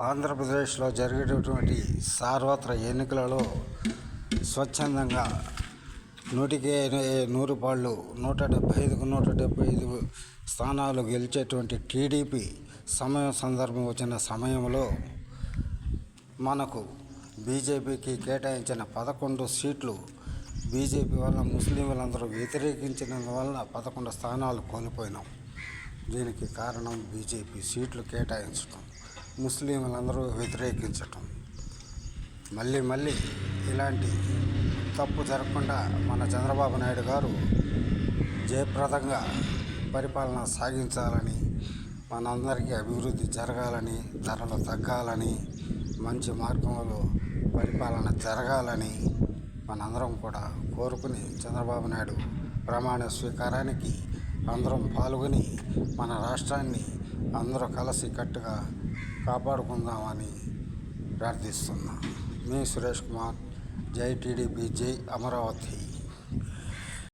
ఆంధ్రప్రదేశ్లో జరిగేటటువంటి సార్వత్ర ఎన్నికలలో స్వచ్ఛందంగా నూటికి నూరు పాళ్ళు నూట డెబ్భై ఐదుకు నూట డెబ్భై ఐదు స్థానాలు గెలిచేటువంటి టీడీపీ సమయం సందర్భం వచ్చిన సమయంలో మనకు బీజేపీకి కేటాయించిన పదకొండు సీట్లు బీజేపీ వల్ల ముస్లింలందరూ వ్యతిరేకించినందువల్ల పదకొండు స్థానాలు కోల్పోయినాం. దీనికి కారణం బీజేపీ సీట్లు కేటాయించడం ముస్లింలందరూ వ్యతిరేకించటం. మళ్ళీ మళ్ళీ ఇలాంటి తప్పు జరగకుండా మన చంద్రబాబు నాయుడు గారు జయప్రదంగా పరిపాలన సాగించాలని మనందరికీ అభివృద్ధి జరగాలని ధరలు తగ్గాలని మంచి మార్గంలో పరిపాలన జరగాలని మనందరం కూడా కోరుకుని చంద్రబాబు నాయుడు ప్రమాణ స్వీకారానికి అందరం పాల్గొని మన రాష్ట్రాన్ని అందరూ కలిసి కట్టుగా కాపాడుకుందామని ప్రార్థిస్తున్నా. మీ సురేష్ కుమార్ జై టీడీపీ జై అమరావతి.